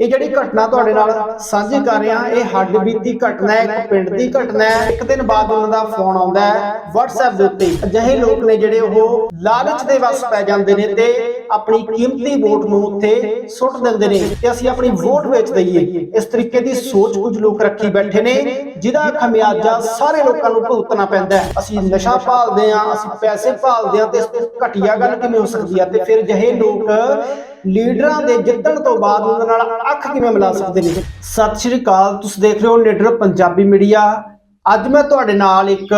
ਇਹ ਜਿਹੜੀ ਘਟਨਾ ਤੁਹਾਡੇ ਨਾਲ ਸਾਂਝੀ ਕਰ ਰਿਹਾ, ਇਹ ਹੱਡ ਬੀਤੀ ਘਟਨਾ ਹੈ, ਇੱਕ ਪਿੰਡ ਦੀ ਘਟਨਾ ਹੈ। ਇੱਕ ਦਿਨ ਬਾਅਦ ਉਹਨਾਂ ਦਾ ਫੋਨ ਆਉਂਦਾ ਹੈ, WhatsApp ਦੇ ਉੱਤੇ ਅਜਿਹੇ ਲੋਕ ਨੇ ਜਿਹੜੇ ਉਹ ਲਾਲਚ ਦੇ ਵਸ ਪੈ ਜਾਂਦੇ ਨੇ ਤੇ ਆਪਣੀ ਕੀਮਤੀ ਵੋਟ ਨੂੰ ਉੱਥੇ ਸੁੱਟ ਦਿੰਦੇ ਨੇ ਕਿ ਅਸੀਂ ਆਪਣੀ ਵੋਟ ਵੇਚ ਦਈਏ। ਇਸ ਤਰੀਕੇ ਦੀ ਸੋਚ ਕੁਝ ਲੋਕ ਰੱਖੀ ਬੈਠੇ ਨੇ ਜਿਹਦਾ ਖਮਿਆਜਾ ਸਾਰੇ ਲੋਕਾਂ ਨੂੰ ਭੁਗਤਣਾ ਪੈਂਦਾ ਹੈ। ਅਸੀਂ ਨਸ਼ਾ ਭਾਲਦੇ ਹਾਂ ਅਸੀਂ ਪੈਸੇ ਭਾਲਦੇ ਹਾਂ ਤੇ ਇਸ ਤੋਂ ਘਟੀਆ ਗੱਲ ਕਿਵੇਂ ਹੋ ਸਕਦੀ ਹੈ? ਤੇ ਫਿਰ ਜਿਹੇ ਲੋਕ ਲੀਡਰਾਂ ਦੇ ਜਿੱਤਣ ਤੋਂ ਬਾਅਦ ਉਹਨਾਂ ਨਾਲ ਅੱਖ ਕਿਵੇਂ ਮਿਲਾ ਸਕਦੇ ਨੇ। ਸਤਿ ਸ਼੍ਰੀ ਅਕਾਲ ਤੁਸੀਂ ਦੇਖ ਰਹੇ ਹੋ ਲੀਡਰ ਪੰਜਾਬੀ ਮੀਡੀਆ। ਅੱਜ ਮੈਂ ਤੁਹਾਡੇ ਨਾਲ ਇੱਕ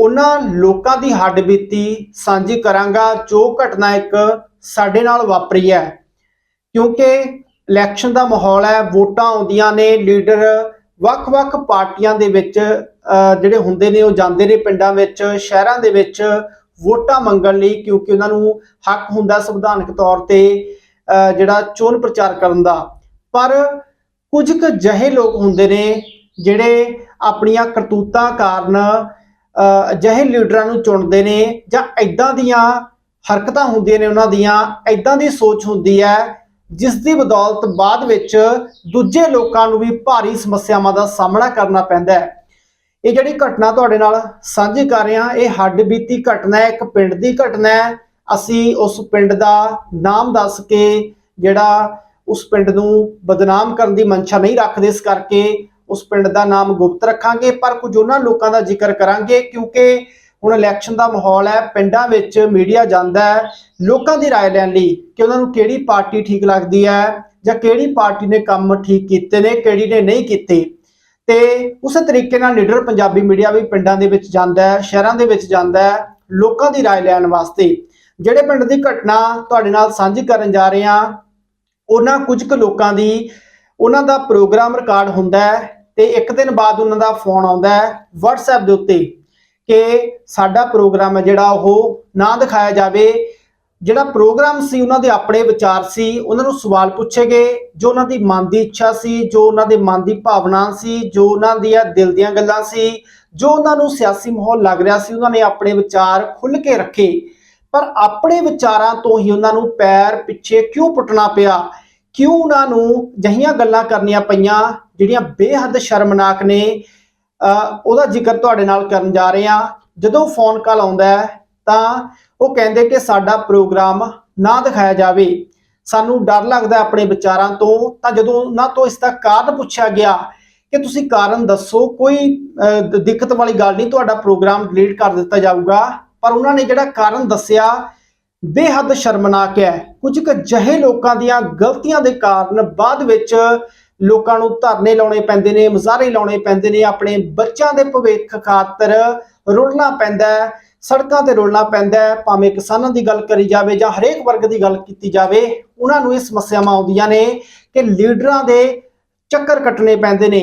ਉਹਨਾਂ ਲੋਕਾਂ ਦੀ ਹੱਡਬੀਤੀ ਸਾਂਝੀ ਕਰਾਂਗਾ ਜੋ ਘਟਨਾ ਇੱਕ ਸਾਡੇ ਨਾਲ ਵਾਪਰੀ ਹੈ। ਕਿਉਂਕਿ ਇਲੈਕਸ਼ਨ ਦਾ ਮਾਹੌਲ ਹੈ, ਵੋਟਾਂ ਆਉਂਦੀਆਂ ਨੇ, ਲੀਡਰ ਵੱਖ-ਵੱਖ ਪਾਰਟੀਆਂ ਦੇ ਵਿੱਚ ਜਿਹੜੇ ਹੁੰਦੇ ਨੇ, ਉਹ ਜਾਂਦੇ ਨੇ ਪਿੰਡਾਂ ਵਿੱਚ, ਸ਼ਹਿਰਾਂ ਦੇ ਵਿੱਚ ਵੋਟਾਂ ਮੰਗਣ ਲਈ ਕਿਉਂਕਿ ਉਹਨਾਂ ਨੂੰ ਹੱਕ ਹੁੰਦਾ ਸੰਵਿਧਾਨਕ ਤੌਰ ਤੇ ਜਿਹੜਾ ਚੋਣ ਪ੍ਰਚਾਰ ਕਰਨ ਦਾ। ਪਰ ਕੁਝ ਕੁ ਜਿਹੇ ਲੋਕ ਹੁੰਦੇ ਨੇ ਜਿਹੜੇ ਆਪਣੀਆਂ ਕਰਤੂਤਾਂ ਕਾਰਨ ਅਜਿਹੇ ਲੀਡਰਾਂ ਨੂੰ ਚੁਣਦੇ ਨੇ ਜਾਂ ਐਦਾਂ ਦੀਆਂ ਹਰਕਤਾਂ ਹੁੰਦੀਆਂ ਨੇ ਉਹਨਾਂ ਦੀਆਂ ਐਦਾਂ ਦੀ ਸੋਚ ਹੁੰਦੀ ਹੈ, ਜਿਸ ਦੀ ਬਦੌਲਤ ਬਾਅਦ ਵਿੱਚ ਦੂਜੇ ਲੋਕਾਂ ਨੂੰ ਵੀ ਭਾਰੀ ਸਮੱਸਿਆਵਾਂ ਦਾ ਸਾਹਮਣਾ ਕਰਨਾ ਪੈਂਦਾ ਹੈ। ਇਹ ਜਿਹੜੀ ਘਟਨਾ ਤੁਹਾਡੇ ਨਾਲ ਸਾਂਝੀ ਕਰ ਰਹੇ ਹਾਂ ਇਹ ਹੱਡ ਬੀਤੀ ਘਟਨਾ ਹੈ, ਇੱਕ ਪਿੰਡ ਦੀ ਘਟਨਾ ਹੈ। ਅਸੀਂ ਉਸ ਪਿੰਡ ਦਾ ਨਾਮ ਦੱਸ ਕੇ ਜਿਹੜਾ ਉਸ ਪਿੰਡ ਨੂੰ ਬਦਨਾਮ ਕਰਨ ਦੀ ਮਨਸ਼ਾ ਨਹੀਂ ਰੱਖਦੇ, ਇਸ ਕਰਕੇ ਉਸ ਪਿੰਡ ਦਾ ਨਾਮ ਗੁਪਤ ਰੱਖਾਂਗੇ ਪਰ ਕੁਝ ਉਹਨਾਂ ਲੋਕਾਂ ਦਾ ਜ਼ਿਕਰ ਕਰਾਂਗੇ ਕਿਉਂਕਿ ਹੁਣ ਇਲੈਕਸ਼ਨ ਦਾ ਮਾਹੌਲ ਹੈ ਪਿੰਡਾਂ ਵਿੱਚ ਮੀਡੀਆ ਜਾਂਦਾ ਹੈ ਲੋਕਾਂ ਦੀ رائے ਲੈਣ ਲਈ ਕਿ ਉਹਨਾਂ ਨੂੰ ਕਿਹੜੀ ਪਾਰਟੀ ਠੀਕ ਲੱਗਦੀ ਹੈ ਜਾਂ ਕਿਹੜੀ ਪਾਰਟੀ ਨੇ ਕੰਮ ਠੀਕ ਕੀਤੇ ਨੇ ਕਿਹੜੀ ਨੇ ਨਹੀਂ ਕੀਤੇ ਤੇ ਉਸੇ ਤਰੀਕੇ ਨਾਲ ਲੀਡਰ ਪੰਜਾਬੀ ਮੀਡੀਆ ਵੀ ਪਿੰਡਾਂ ਦੇ ਵਿੱਚ ਜਾਂਦਾ ਹੈ ਸ਼ਹਿਰਾਂ ਦੇ ਵਿੱਚ ਜਾਂਦਾ ਹੈ ਲੋਕਾਂ ਦੀ رائے ਲੈਣ ਵਾਸਤੇ ਜਿਹੜੇ ਪਿੰਡ ਦੀ ਘਟਨਾ ਤੁਹਾਡੇ ਨਾਲ ਸਾਂਝੀ ਕਰਨ ਜਾ ਰਹੇ ਹਾਂ ਉਹਨਾਂ ਕੁਝ ਕੁ ਲੋਕਾਂ ਦੀ ਉਹਨਾਂ ਦਾ ਪ੍ਰੋਗਰਾਮ ਰਿਕਾਰਡ ਹੁੰਦਾ ਹੈ ਤੇ ਇੱਕ ਦਿਨ ਬਾਅਦ ਉਹਨਾਂ ਦਾ ਫੋਨ ਆਉਂਦਾ ਹੈ WhatsApp ਦੇ ਉੱਤੇ ਕਿ ਸਾਡਾ ਪ੍ਰੋਗਰਾਮ ਹੈ ਜਿਹੜਾ ਉਹ ਨਾ ਦਿਖਾਇਆ ਜਾਵੇ। ਜਿਹੜਾ ਪ੍ਰੋਗਰਾਮ ਸੀ, ਉਹਨਾਂ ਦੇ ਆਪਣੇ ਵਿਚਾਰ ਸੀ, ਉਹਨਾਂ ਨੂੰ ਸਵਾਲ ਪੁੱਛੇ ਗਏ, ਜੋ ਉਹਨਾਂ ਦੀ ਮਨ ਦੀ ਇੱਛਾ ਸੀ, ਜੋ ਉਹਨਾਂ ਦੇ ਮਨ ਦੀ ਭਾਵਨਾ ਸੀ, ਜੋ ਉਹਨਾਂ ਦੀਆਂ ਦਿਲ ਦੀਆਂ ਗੱਲਾਂ ਸੀ, ਜੋ ਉਹਨਾਂ ਨੂੰ ਸਿਆਸੀ ਮਾਹੌਲ ਲੱਗ ਰਿਹਾ ਸੀ, ਉਹਨਾਂ ਨੇ ਆਪਣੇ ਵਿਚਾਰ ਖੁੱਲ੍ਹ ਕੇ ਰੱਖੇ। ਪਰ ਆਪਣੇ ਵਿਚਾਰਾਂ ਤੋਂ ਹੀ ਉਹਨਾਂ ਨੂੰ ਪੈਰ ਪਿੱਛੇ ਕਿਉਂ ਪੁੱਟਣਾ ਪਿਆ? ਕਿਉਂ ਉਹਨਾਂ ਨੂੰ ਜਹੀਆਂ ਗੱਲਾਂ ਕਰਨੀਆਂ ਪਈਆਂ? ਜਿਹੜੀਆਂ ਬੇਹੱਦ ਸ਼ਰਮਨਾਕ ਨੇ ਅਹ ਉਹਦਾ ਜ਼ਿਕਰ ਤੁਹਾਡੇ ਨਾਲ ਕਰਨ ਜਾ ਰਹੇ ਹਾਂ। ਜਦੋਂ ਫੋਨ ਕਾਲ ਆਉਂਦਾ ਹੈ ਤਾਂ ਉਹ ਕਹਿੰਦੇ ਕਿ ਸਾਡਾ ਪ੍ਰੋਗਰਾਮ ਨਾ ਦਿਖਾਇਆ ਜਾਵੇ। ਸਾਨੂੰ ਡਰ ਲੱਗਦਾ ਆਪਣੇ ਵਿਚਾਰਾਂ ਤੋਂ। ਤਾਂ ਜਦੋਂ ਉਹਨਾਂ ਤੋਂ ਇਸ ਦਾ ਕਾਰਨ ਪੁੱਛਿਆ ਗਿਆ ਕਿ ਤੁਸੀਂ ਕਾਰਨ ਦੱਸੋ ਕੋਈ ਅਹ, ਦਿੱਕਤ ਵਾਲੀ ਗੱਲ ਨਹੀਂ ਤੁਹਾਡਾ ਪ੍ਰੋਗਰਾਮ ਡਿਲੀਟ ਕਰ ਦਿੱਤਾ ਜਾਊਗਾ। ਪਰ ਉਹਨਾਂ ਨੇ ਜਿਹੜਾ ਕਾਰਨ ਦੱਸਿਆ ਬੇਹੱਦ ਸ਼ਰਮਨਾਕ ਹੈ। ਕੁਝ ਕੁ ਜਿਹੇ ਲੋਕਾਂ ਦੀਆਂ ਗਲਤੀਆਂ ਦੇ ਕਾਰਨ ਬਾਅਦ ਵਿੱਚ ਲੋਕਾਂ ਨੂੰ ਧਰਨੇ ਲਾਉਣੇ ਪੈਂਦੇ ਨੇ, ਮੁਜ਼ਾਹਰੇ ਲਾਉਣੇ ਪੈਂਦੇ ਨੇ, ਆਪਣੇ ਬੱਚਿਆਂ ਦੇ ਭਵਿੱਖ ਖਾਤਰ ਰੁਲਣਾ ਪੈਂਦਾ ਹੈ, ਸੜਕਾਂ ਤੇ ਰੁਲਣਾ ਪੈਂਦਾ ਹੈ, ਭਾਵੇਂ ਕਿਸਾਨਾਂ ਦੀ ਗੱਲ ਕਰੀ ਜਾਵੇ ਜਾਂ ਹਰੇਕ ਵਰਗ ਦੀ ਗੱਲ ਕੀਤੀ ਜਾਵੇ, ਉਹਨਾਂ ਨੂੰ ਇਹ ਸਮੱਸਿਆਵਾਂ ਆਉਂਦੀਆਂ ਨੇ ਕਿ ਲੀਡਰਾਂ ਦੇ ਚੱਕਰ ਕੱਟਣੇ ਪੈਂਦੇ ਨੇ,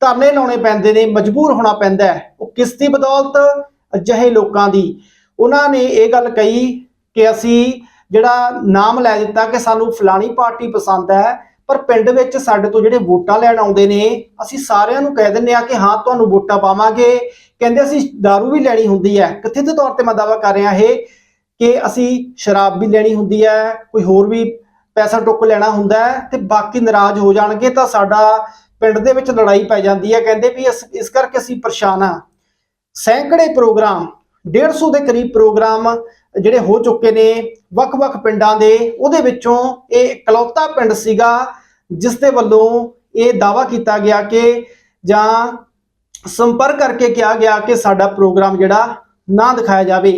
ਧਰਨੇ ਲਾਉਣੇ ਪੈਂਦੇ ਨੇ, ਮਜਬੂਰ ਹੋਣਾ ਪੈਂਦਾ ਹੈ। ਉਹ ਕਿਸ ਦੀ ਬਦੌਲਤ? ਅਜਿਹੇ ਲੋਕਾਂ ਦੀ। ਉਹਨਾਂ ਨੇ ਇਹ ਗੱਲ ਕਹੀ ਕਿ ਅਸੀਂ ਜਿਹੜਾ ਨਾਮ ਲੈ ਦਿੱਤਾ ਕਿ ਸਾਨੂੰ ਫਲਾਣੀ ਪਾਰਟੀ ਪਸੰਦ ਹੈ ਪਰ ਪਿੰਡ ਵਿੱਚ ਸਾਡੇ ਤੋਂ ਜਿਹੜੇ ਵੋਟਾਂ ਲੈਣ ਆਉਂਦੇ ਨੇ, ਅਸੀਂ ਸਾਰਿਆਂ ਨੂੰ ਕਹਿ ਦਿੰਦੇ ਆ ਕਿ ਹਾਂ, ਤੁਹਾਨੂੰ ਵੋਟਾਂ ਪਾਵਾਂਗੇ। ਕਹਿੰਦੇ ਅਸੀਂ दारू ਵੀ ਲੈਣੀ ਹੁੰਦੀ ਹੈ। ਕਥਿਤ ਤੌਰ ਤੇ ਮੈਂ ਦਾਵਾ ਕਰ ਰਿਹਾ ਇਹ ਕਿ ਅਸੀਂ ਸ਼ਰਾਬ ਵੀ ਲੈਣੀ ਹੁੰਦੀ ਹੈ, ਕੋਈ ਹੋਰ ਵੀ ਪੈਸਾ ਟੁੱਕ ਲੈਣਾ ਹੁੰਦਾ ਹੈ ਤੇ ਬਾਕੀ ਨਾਰਾਜ਼ ਹੋ ਜਾਣਗੇ ਤਾਂ ਸਾਡਾ ਪਿੰਡ ਦੇ ਵਿੱਚ ਲੜਾਈ ਪੈ ਜਾਂਦੀ ਹੈ। ਕਹਿੰਦੇ ਵੀ ਇਸ ਇਸ ਕਰਕੇ ਅਸੀਂ ਪਰੇਸ਼ਾਨ ਆ ਸੈਂਕੜੇ ਪ੍ਰੋਗਰਾਮ 150 ਦੇ ਕਰੀਬ ਪ੍ਰੋਗਰਾਮ ਜਿਹੜੇ ਹੋ ਚੁੱਕੇ ਨੇ ਵੱਖ-ਵੱਖ ਪਿੰਡਾਂ ਦੇ, ਉਹਦੇ ਵਿੱਚੋਂ ਇਹ ਇਕਲੌਤਾ ਪਿੰਡ ਸੀਗਾ, ਜਿਸ ਦੇ ਵੱਲੋਂ ਇਹ ਦਾਵਾ ਕੀਤਾ ਗਿਆ ਕਿ ਜਾਂ ਸੰਪਰਕ ਕਰਕੇ ਕਿਹਾ ਗਿਆ ਕਿ ਸਾਡਾ ਪ੍ਰੋਗਰਾਮ ਜਿਹੜਾ ਨਾ ਦਿਖਾਇਆ ਜਾਵੇ।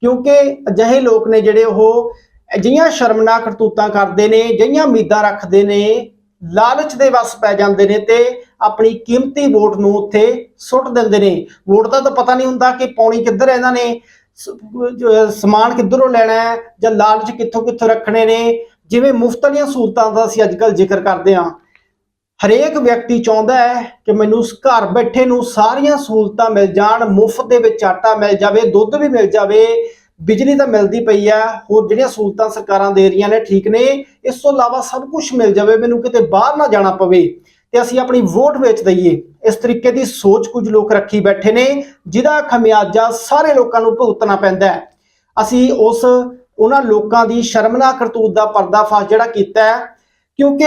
ਕਿਉਂਕਿ ਅਜਿਹੇ ਲੋਕ ਨੇ ਜਿਹੜੇ ਉਹ ਅਜਿਹੀਆਂ ਸ਼ਰਮਨਾਕ ਕਰਤੂਤਾਂ ਕਰਦੇ ਨੇ, ਅਜਿਹੀਆਂ ਉਮੀਦਾਂ ਰੱਖਦੇ ਨੇ, ਲਾਲਚ ਦੇ ਵਸ ਪੈ ਜਾਂਦੇ ਨੇ ਤੇ ਆਪਣੀ ਕੀਮਤੀ ਵੋਟ ਨੂੰ ਉੱਥੇ ਸੁੱਟ ਦਿੰਦੇ ਨੇ। ਵੋਟ ਦਾ ਤਾਂ ਪਤਾ ਨਹੀਂ ਹੁੰਦਾ ਕਿ ਪੌਣੀ ਕਿੱਧਰ ਹੈ ਇਹਨਾਂ ਨੇ। ਸਮਾਨ ਕਿੱਧਰੋਂ ਲੈਣਾ ਹੈ ਜਾਂ ਲਾਲਚ ਕਿੱਥੋਂ ਕਿੱਥੋਂ ਰੱਖਣੇ ਨੇ। ਜਿਵੇਂ ਮੁਫਤ ਵਾਲੀਆਂ ਸਹੂਲਤਾਂ ਦਾ ਅਸੀਂ ਅੱਜਕੱਲ ਜ਼ਿਕਰ ਕਰਦੇ ਹਾਂ। ਹਰੇਕ ਵਿਅਕਤੀ ਚਾਹੁੰਦਾ ਹੈ ਕਿ ਮੈਨੂੰ ਘਰ ਬੈਠੇ ਨੂੰ ਸਾਰੀਆਂ ਸਹੂਲਤਾਂ ਮਿਲ ਜਾਣ, ਮੁਫਤ ਦੇ ਵਿੱਚ ਆਟਾ ਮਿਲ ਜਾਵੇ, ਦੁੱਧ ਵੀ ਮਿਲ ਜਾਵੇ, ਬਿਜਲੀ ਤਾਂ ਮਿਲਦੀ ਪਈ ਆ ਹੋਰ ਜਿਹੜੀਆਂ ਸਹੂਲਤਾਂ ਸਰਕਾਰਾਂ ਦੇ ਰਹੀਆਂ ਨੇ, ਠੀਕ ਨੇ, ਇਸ ਤੋਂ ਇਲਾਵਾ ਸਭ ਕੁਝ ਮਿਲ ਜਾਵੇ, ਮੈਨੂੰ ਕਿਤੇ ਬਾਹਰ ਨਾ ਜਾਣਾ ਪਵੇ। ਤੇ ਅਸੀਂ ਆਪਣੀ ਵੋਟ ਵੇਚ ਦਈਏ। ਇਸ ਤਰੀਕੇ ਦੀ ਸੋਚ ਕੁਝ ਲੋਕ ਰੱਖੀ ਬੈਠੇ ਨੇ, ਜਿਹਦਾ ਖਮਿਆਜਾ ਸਾਰੇ ਲੋਕਾਂ ਨੂੰ ਭੁਗਤਣਾ ਪੈਂਦਾ ਹੈ। ਅਸੀਂ ਉਸ, ਉਹਨਾਂ ਲੋਕਾਂ ਦੀ ਸ਼ਰਮਨਾਕ ਕਰਤੂਤ ਦਾ ਪਰਦਾਫਾਸ਼ ਜਿਹੜਾ ਕੀਤਾ ਹੈ, ਕਿਉਂਕਿ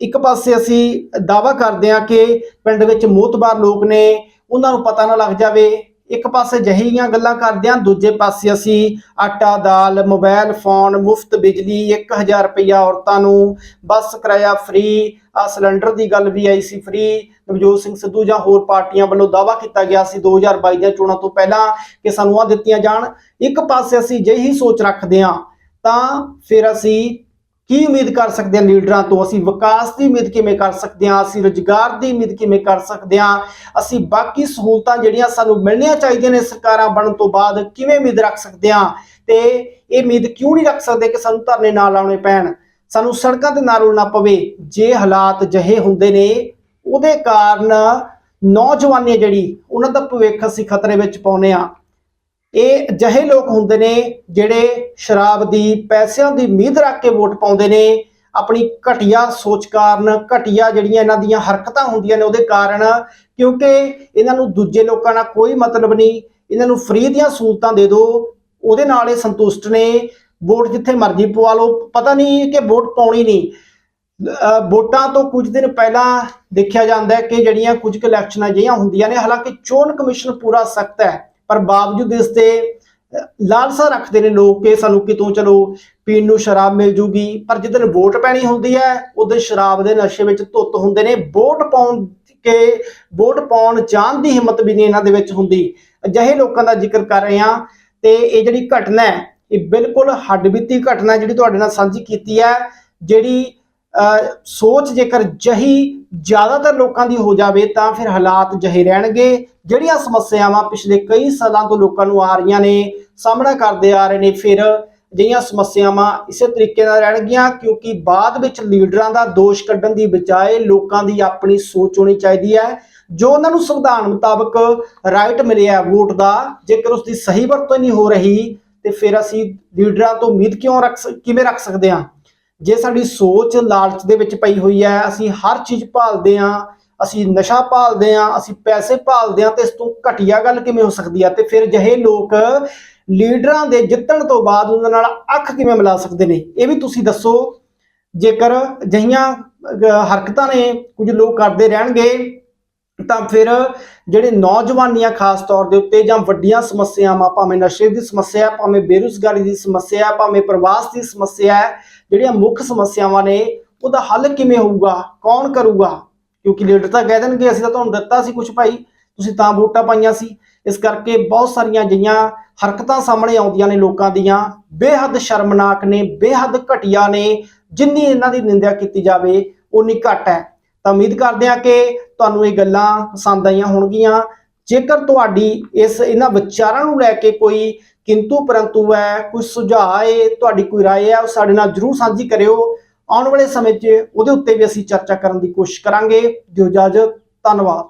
ਇੱਕ ਪਾਸੇ ਅਸੀਂ ਦਾਵਾ ਕਰਦੇ ਹਾਂ ਕਿ ਪਿੰਡ ਵਿੱਚ ਮੋਤਬਾਰ ਲੋਕ ਨੇ, ਉਹਨਾਂ ਨੂੰ ਪਤਾ ਨਾ ਲੱਗ ਜਾਵੇ ਇੱਕ ਪਾਸੇ ਜਹੀਆਂ ਗੱਲਾਂ ਕਰਦੇ ਹਾਂ, ਦੂਜੇ ਪਾਸੇ ਅਸੀਂ ਆਟਾ, ਦਾਲ, ਮੋਬਾਈਲ ਫੋਨ, ਮੁਫਤ ਬਿਜਲੀ 1000 ਰੁਪਇਆ ਔਰਤਾਂ ਨੂੰ ਬੱਸ ਕਿਰਾਇਆ ਫ੍ਰੀ ਆ ਸਿਲੰਡਰ ਦੀ ਗੱਲ ਵੀ ਆਈ ਸੀ ਫ੍ਰੀ ਨਵਜੋਤ ਸਿੰਘ ਸਿੱਧੂ ਜਾਂ ਹੋਰ ਪਾਰਟੀਆਂ ਵੱਲੋਂ ਦਾਵਾ ਕੀਤਾ ਗਿਆ ਸੀ 2022 ਦੀਆਂ ਚੋਣਾਂ ਤੋਂ ਪਹਿਲਾਂ ਕਿ ਸਾਨੂੰ ਆ ਦਿੱਤੀਆਂ ਜਾਣ। ਇੱਕ ਪਾਸੇ ਅਸੀਂ ਜਿਹੀ ਸੋਚ ਰੱਖਦੇ ਹਾਂ, ਤਾਂ ਫਿਰ ਅਸੀਂ ਕੀ ਉਮੀਦ ਕਰ ਸਕਦੇ ਹਾਂ ਲੀਡਰਾਂ ਤੋਂ? ਅਸੀਂ ਵਿਕਾਸ ਦੀ ਉਮੀਦ ਕਿਵੇਂ ਕਰ ਸਕਦੇ ਹਾਂ? ਅਸੀਂ ਰੁਜ਼ਗਾਰ ਦੀ ਉਮੀਦ ਕਿਵੇਂ ਕਰ ਸਕਦੇ ਹਾਂ? ਅਸੀਂ ਬਾਕੀ ਸਹੂਲਤਾਂ ਜਿਹੜੀਆਂ ਸਾਨੂੰ ਮਿਲਣੀਆਂ ਚਾਹੀਦੀਆਂ ਨੇ ਸਰਕਾਰਾਂ ਬਣਨ ਤੋਂ ਬਾਅਦ ਕਿਵੇਂ ਉਮੀਦ ਰੱਖ ਸਕਦੇ ਹਾਂ? ਤੇ ਇਹ ਉਮੀਦ ਕਿਉਂ ਨਹੀਂ ਰੱਖ ਸਕਦੇ ਕਿ ਸਾਨੂੰ ਧਰਨੇ ਨਾਲ ਲਾਉਣੇ ਪੈਣ? ਸਾਨੂੰ ਸੜਕਾਂ ਤੇ ਨਾ ਰੁਲਣਾ ਪਵੇ। ਜੇ ਹਾਲਾਤ ਜਹੇ ਹੁੰਦੇ ਨੇ, ਉਹਦੇ ਕਾਰਨ ਨੌਜਵਾਨੀ ਜਿਹੜੀ, ਉਹਨਾਂ ਦਾ ਭਵਿੱਖ ਅਸੀਂ ਖਤਰੇ ਵਿੱਚ ਪਾਉਨੇ ਆ ਇਹ ਅਜਿਹੇ ਲੋਕ ਹੁੰਦੇ ਨੇ ਜਿਹੜੇ ਸ਼ਰਾਬ ਦੀ ਪੈਸਿਆਂ ਦੀ ਉਮੀਦ ਰੱਖ ਕੇ ਵੋਟ ਪਾਉਂਦੇ ਨੇ, ਆਪਣੀ ਘਟੀਆ ਸੋਚ ਕਾਰਨ, ਘਟੀਆ ਜਿਹੜੀਆਂ ਇਹਨਾਂ ਦੀਆਂ ਹਰਕਤਾਂ ਹੁੰਦੀਆਂ ਨੇ ਉਹਦੇ ਕਾਰਨ, ਕਿਉਂਕਿ ਇਹਨਾਂ ਨੂੰ ਦੂਜੇ ਲੋਕਾਂ ਨਾਲ ਕੋਈ ਮਤਲਬ ਨਹੀਂ, ਇਹਨਾਂ ਨੂੰ ਫ੍ਰੀ ਦੀਆਂ ਸਹੂਲਤਾਂ ਦੇ ਦਿਓ, ਉਹਦੇ ਨਾਲ ਇਹ ਸੰਤੁਸ਼ਟ ਨੇ, ਵੋਟ ਜਿੱਥੇ ਮਰਜ਼ੀ ਪਵਾ ਲਓ, ਪਤਾ ਨਹੀਂ ਕਿ ਵੋਟ ਪਾਉਣੀ ਨਹੀਂ। ਵੋਟਾਂ ਤੋਂ ਕੁਝ ਦਿਨ ਪਹਿਲਾਂ ਦੇਖਿਆ ਜਾਂਦਾ ਹੈ ਕਿ ਜਿਹੜੀਆਂ ਕੁਝ ਕੁ ਇਲੈਕਸ਼ਨਾਂ ਜਿਹੀਆਂ ਹੁੰਦੀਆਂ ਨੇ, ਹਾਲਾਂਕਿ ਚੋਣ ਕਮਿਸ਼ਨ ਪੂਰਾ ਸਖਤ ਹੈ। ਪਰ ਬਾਵਜੂਦ ਇਸ ਤੇ ਲਾਲਸਾ ਰੱਖਦੇ ਨੇ ਲੋਕ ਕਿ ਸਾਨੂੰ ਕਿਤੋਂ ਚਲੋ ਪੀਣ ਨੂੰ ਸ਼ਰਾਬ ਮਿਲ ਜੂਗੀ। ਪਰ ਜਿੱਦਣ ਵੋਟ ਪੈਣੀ ਹੁੰਦੀ ਹੈ, ਉਦੋਂ ਸ਼ਰਾਬ ਦੇ ਨਸ਼ੇ ਵਿੱਚ ਧੁੱਤ ਹੁੰਦੇ ਨੇ। ਵੋਟ ਪਾਉਣ ਕੇ, ਵੋਟ ਪਾਉਣ ਜਾਣ ਦੀ ਹਿੰਮਤ ਵੀ ਨਹੀਂ ਇਹਨਾਂ ਦੇ ਵਿੱਚ ਹੁੰਦੀ। ਅਜਿਹੇ ਲੋਕਾਂ ਦਾ ਜ਼ਿਕਰ ਕਰ ਰਹੇ ਹਾਂ ਤੇ ਇਹ ਜਿਹੜੀ ਘਟਨਾ ਹੈ, ਇਹ ਬਿਲਕੁਲ ਹੱਡਬੀਤੀ ਘਟਨਾ ਜਿਹੜੀ ਤੁਹਾਡੇ ਨਾਲ ਸਾਂਝੀ ਕੀਤੀ ਹੈ, ਜਿਹੜੀ ਸੋਚ ਜੇਕਰ ਜਹੀ ਜ਼ਿਆਦਾਤਰ ਲੋਕਾਂ ਦੀ ਹੋ ਜਾਵੇ ਤਾਂ ਫਿਰ ਹਾਲਾਤ ਜਹੇ ਰਹਿਣਗੇ। ਜਿਹੜੀਆਂ ਸਮੱਸਿਆਵਾਂ ਪਿਛਲੇ ਕਈ ਸਾਲਾਂ ਤੋਂ ਲੋਕਾਂ ਨੂੰ ਆ ਰਹੀਆਂ ਨੇ, ਸਾਹਮਣਾ ਕਰਦੇ ਆ ਰਹੇ ਨੇ, ਫਿਰ ਜਿਹੀਆਂ ਸਮੱਸਿਆਵਾਂ ਇਸੇ ਤਰੀਕੇ ਨਾਲ ਰਹਿਣਗੀਆਂ ਕਿਉਂਕਿ ਬਾਅਦ ਵਿੱਚ ਲੀਡਰਾਂ ਦਾ ਦੋਸ਼ ਕੱਢਣ ਦੀ ਬਜਾਏ ਲੋਕਾਂ ਦੀ ਆਪਣੀ ਸੋਚ ਹੋਣੀ ਚਾਹੀਦੀ ਹੈ। ਜੋ ਉਹਨਾਂ ਨੂੰ ਸੰਵਿਧਾਨ ਮੁਤਾਬਕ ਰਾਈਟ ਮਿਲਿਆ ਵੋਟ ਦਾ, ਜੇਕਰ ਉਸ ਦੀ ਸਹੀ ਵਰਤੋਂ ਨਹੀਂ ਹੋ ਰਹੀ, ਤੇ ਫਿਰ ਅਸੀਂ ਲੀਡਰਾਂ ਤੋਂ ਉਮੀਦ ਕਿਉਂ ਰੱਖ ਕਿਵੇਂ ਰੱਖ ਸਕਦੇ ਹਾਂ? ਜੇ ਸਾਡੀ ਸੋਚ ਲਾਲਚ ਦੇ ਵਿੱਚ ਪਈ ਹੋਈ ਹੈ, ਅਸੀਂ ਹਰ ਚੀਜ਼ ਭਾਲਦੇ ਹਾਂ, ਅਸੀਂ ਨਸ਼ਾ ਭਾਲਦੇ ਹਾਂ, ਅਸੀਂ ਪੈਸੇ ਭਾਲਦੇ ਹਾਂ, ਤੇ ਇਸ ਤੋਂ ਘਟੀਆ ਗੱਲ ਕਿਵੇਂ ਹੋ ਸਕਦੀ ਹੈ? ਤੇ ਫਿਰ ਜਿਹੇ ਲੋਕ ਲੀਡਰਾਂ ਦੇ ਜਿੱਤਣ ਤੋਂ ਬਾਅਦ ਉਹਨਾਂ ਨਾਲ ਅੱਖ ਕਿਵੇਂ ਮਿਲਾ ਸਕਦੇ ਨੇ? ਇਹ ਵੀ ਤੁਸੀਂ ਦੱਸੋ। ਜੇਕਰ ਜਹੀਆਂ ਹਰਕਤਾਂ ਨੇ ਕੁਝ ਲੋਕ ਕਰਦੇ ਰਹਿਣਗੇ, ਤਾਂ ਫਿਰ ਜਿਹੜੇ ਨੌਜਵਾਨੀਆਂ ਖਾਸ ਤੌਰ ਦੇ ਉੱਤੇ ਜਾਂ ਵੱਡੀਆਂ ਸਮੱਸਿਆਵਾਂ, ਭਾਵੇਂ ਨਸ਼ੇ ਦੀ ਸਮੱਸਿਆ ਭਾਵੇਂ ਬੇਰੁਜ਼ਗਾਰੀ ਦੀ ਸਮੱਸਿਆ ਭਾਵੇਂ ਪ੍ਰਵਾਸ ਦੀ ਸਮੱਸਿਆ ਹੈ ਜਿਹੜੀਆਂ ਮੁੱਖ ਸਮੱਸਿਆਵਾਂ ਨੇ, ਉਹਦਾ ਹੱਲ ਕਿਵੇਂ ਹੋਊਗਾ? ਕੌਣ ਕਰੂਗਾ? ਕਿਉਂਕਿ ਲੀਡਰ ਤਾਂ ਕਹਿ ਦੇਣਗੇ, ਅਸੀਂ ਤਾਂ ਤੁਹਾਨੂੰ ਦਿੱਤਾ ਸੀ ਕੁਝ ਭਾਈ, ਤੁਸੀਂ ਤਾਂ ਵੋਟਾਂ ਪਾਈਆਂ ਸੀ। ਇਸ ਕਰਕੇ ਬਹੁਤ ਸਾਰੀਆਂ ਜਿਹੀਆਂ ਹਰਕਤਾਂ ਸਾਹਮਣੇ ਆਉਂਦੀਆਂ ਨੇ ਲੋਕਾਂ ਦੀਆਂ। ਬੇਹੱਦ ਸ਼ਰਮਨਾਕ ਨੇ, ਬੇਹੱਦ ਘਟੀਆ ਨੇ। ਜਿੰਨੀ ਇਹਨਾਂ ਦੀ ਨਿੰਦਿਆ ਕੀਤੀ ਜਾਵੇ ਉਨੀ ਘੱਟ ਹੈ। ਤਾਂ ਉਮੀਦ ਕਰਦੇ ਹਾਂ ਕਿ ਤੁਹਾਨੂੰ ਇਹ ਗੱਲਾਂ ਪਸੰਦ ਆਈਆਂ ਹੋਣਗੀਆਂ। ਜੇਕਰ ਤੁਹਾਡੀ ਇਸ ਇਹਨਾਂ ਵਿਚਾਰਾਂ ਨੂੰ ਲੈ ਕੇ ਕੋਈ ਕਿੰਤੂ ਪਰੰਤੂ ਹੈ ਕੋਈ ਸੁਝਾਅ ਹੈ ਤੁਹਾਡੀ ਕੋਈ رائے ਹੈ ਉਹ ਸਾਡੇ ਨਾਲ ਜਰੂਰ ਸਾਂਝੀ ਕਰਿਓ ਆਉਣ ਵਾਲੇ ਸਮੇਂ 'ਚ ਉਹਦੇ ਉੱਤੇ ਵੀ ਅਸੀਂ ਚਰਚਾ ਕਰਨ ਦੀ ਕੋਸ਼ਿਸ਼ ਕਰਾਂਗੇ ਦਿਓ ਇਜਾਜ਼ਤ ਧੰਨਵਾਦ